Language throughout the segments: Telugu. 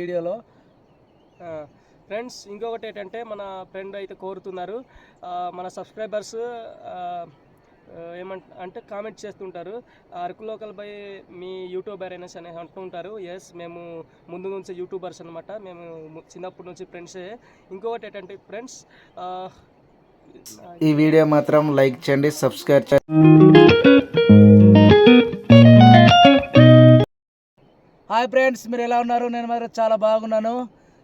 వీడియోలో. ఫ్రెండ్స్ ఇంకొకటి ఏంటంటే మన ఫ్రెండ్ అయితే కోరుతున్నారు. మన సబ్స్క్రైబర్స్ ఏమంట అంటే కామెంట్ చేస్తుంటారు. అరకు లోకల్ బై మీ యూట్యూబర్ అనేసి అని అంటుంటారు ఎస్ మేము ముందు నుంచి యూట్యూబర్స్ అనమాట మేము చిన్నప్పటి నుంచి ఫ్రెండ్సే. ఇంకొకటి ఏంటంటే ఫ్రెండ్స్ ఈ వీడియో మాత్రం లైక్ చేయండి సబ్స్క్రైబ్ చేయండి. హాయ్ ఫ్రెండ్స్ మీరు ఎలా ఉన్నారు? నేను మరి చాలా బాగున్నాను.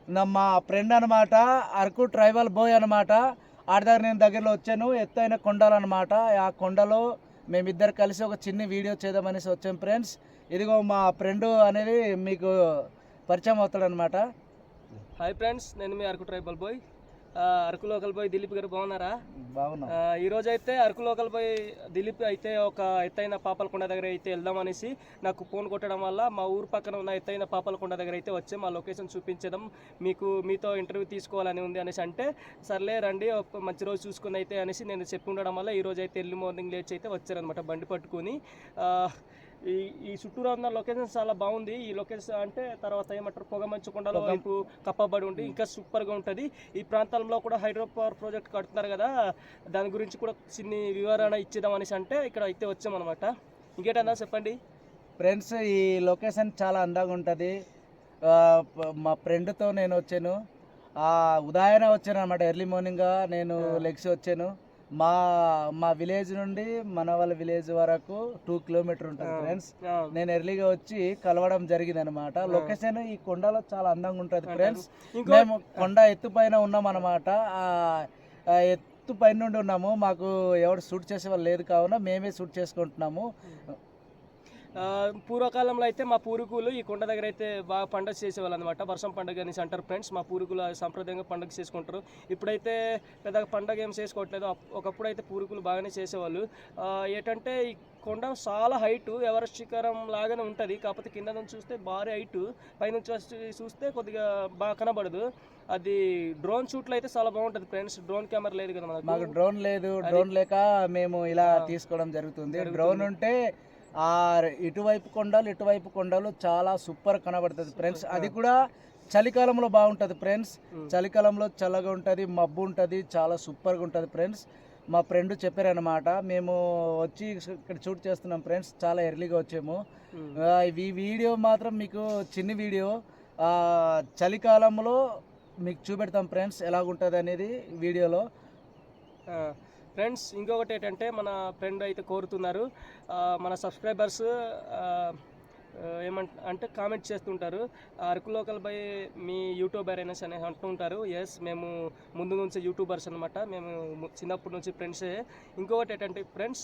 నా మా ఫ్రెండ్ అనమాట అరకు ట్రైబల్ బాయ్ అనమాట ఆడి దగ్గర నేను దగ్గరలో వచ్చాను ఎత్తైన కొండలు అనమాట ఆ కొండలో మేమిద్దరు కలిసి ఒక చిన్న వీడియో చేద్దామనేసి వచ్చాం ఫ్రెండ్స్ ఇదిగో మా ఫ్రెండ్ అనేది మీకు పరిచయం అవుతాడనమాట హాయ్ ఫ్రెండ్స్ నేను మీ Araku tribal boy Araku local boy Dilip garu బాగున్నారా? ఈ రోజు అయితే అరకు లోకల్ పై దిలీప్ అయితే ఒక ఎత్తైన పాపలకొండ దగ్గర అయితే వెళ్దాం అనేసి నాకు ఫోన్ కొట్టడం వల్ల మా ఊరు పక్కన ఉన్న ఎత్తైన పాపలకొండ దగ్గర అయితే వచ్చే మా లొకేషన్ చూపించడం మీకు మీతో ఇంటర్వ్యూ తీసుకోవాలని ఉంది అనేసి అంటే సర్లే రండి మంచి రోజు చూసుకుని అయితే అనేసి నేను చెప్పి ఉండడం వల్ల ఈ రోజు అయితే ఎర్లీ మార్నింగ్ లేచి అయితే వచ్చారనమాట బండి పట్టుకుని. ఈ ఈ చుట్టూరా ఉన్న లొకేషన్ చాలా బాగుంది. ఈ లొకేషన్ అంటే తర్వాత ఏమంటారు? పొగమంచు కొండల పొగ- వైపు కప్పబడి ఉండి ఇంకా సూపర్గా ఉంటుంది. ఈ ప్రాంతంలో కూడా హైడ్రో పవర్ ప్రాజెక్ట్ కడుతున్నారు కదా దాని గురించి కూడా చిన్ని వివరణ ఇచ్చేద్దాం అనేసి అంటే ఇక్కడ అయితే వచ్చామన్నమాట. ఇంకేటన్నా చెప్పండి? ఫ్రెండ్స్ ఈ లొకేషన్ చాలా అందంగా ఉంటుంది. మా ఫ్రెండ్తో నేను వచ్చాను. ఆ ఉదయాన్నే వచ్చాను అనమాట ఎర్లీ మార్నింగ్ నేను. లెగ్స్ వచ్చాను. మా మా విలేజ్ నుండి మన వాళ్ళ విలేజ్ వరకు టూ కిలోమీటర్ ఉంటుంది. ఫ్రెండ్స్ నేను ఎర్లీగా వచ్చి కలవడం జరిగింది అనమాట. లొకేషన్ ఈ కొండలో చాలా అందంగా ఉంటుంది. ఫ్రెండ్స్ మేము కొండ ఎత్తు పైన ఉన్నాం అనమాట ఆ ఎత్తు పైన నుండి ఉన్నాము. మాకు ఎవరు షూట్ చేసే వాళ్ళు లేదు కావున మేమే షూట్ చేసుకుంటున్నాము. ఆ, పూర్వకాలంలో అయితే మా పూర్వీకులు ఈ కొండ దగ్గర అయితే బాగా పండుగ చేసేవాళ్ళు అనమాట వర్షం పండుగ అనేసి అంటారు ఫ్రెండ్స్ మా పూర్వీకులు సంప్రదాయంగా పండుగ చేసుకుంటారు. ఇప్పుడైతే పెద్దగా పండుగ ఏం చేసుకోవట్లేదు. ఒకప్పుడు అయితే పూర్వీకులు బాగానే చేసేవాళ్ళు. ఏంటంటే ఈ కొండ చాలా హైట్ ఎవరెస్ట్ శిఖరం లాగానే ఉంటుంది. కాకపోతే కింద నుంచి చూస్తే భారీ హైట్ పైనుంచి వచ్చి చూస్తే కొద్దిగా బాగా కనబడదు. అది డ్రోన్ షూట్లో అయితే చాలా బాగుంటుంది ఫ్రెండ్స్ డ్రోన్ కెమెరా లేదు కదా మాకు డ్రోన్ లేదు. డ్రోన్ లేక మేము ఇలా. తీసుకోవడం జరుగుతుంది. డ్రోన్ ఉంటే ఇటువైపు కొండలు ఇటువైపు కొండలు చాలా సూపర్ కనబడుతుంది ఫ్రెండ్స్ అది కూడా చలికాలంలో బాగుంటుంది ఫ్రెండ్స్ ఉమ్. చలికాలంలో చల్లగా ఉంటుంది మబ్బు ఉంటుంది చాలా సూపర్గా ఉంటుంది ఫ్రెండ్స్ మా ఫ్రెండ్ చెప్పారనమాట మేము వచ్చి ఇక్కడ షూట్ చేస్తున్నాం ఫ్రెండ్స్ చాలా ఎర్లీగా వచ్చాము. ఆ, ఈ వీడియో మాత్రం మీకు చిన్న వీడియో. చలికాలంలో మీకు చూపెడతాం ఫ్రెండ్స్ ఎలాగుంటుంది అనేది వీడియోలో ఫ్రెండ్స్ ఇంకొకటి ఏంటంటే మన ఫ్రెండ్ అయితే కోరుతున్నారు. మన సబ్స్క్రైబర్స్ ఏమంట అంటే కామెంట్ చేస్తుంటారు. అరకు లోకల్ బై మీ యూట్యూబర్ అనేసి అని అంటుంటారు ఎస్ మేము ముందు నుంచి యూట్యూబర్స్ అనమాట మేము చిన్నప్పటి నుంచి ఫ్రెండ్సే. ఇంకొకటి ఏంటంటే ఫ్రెండ్స్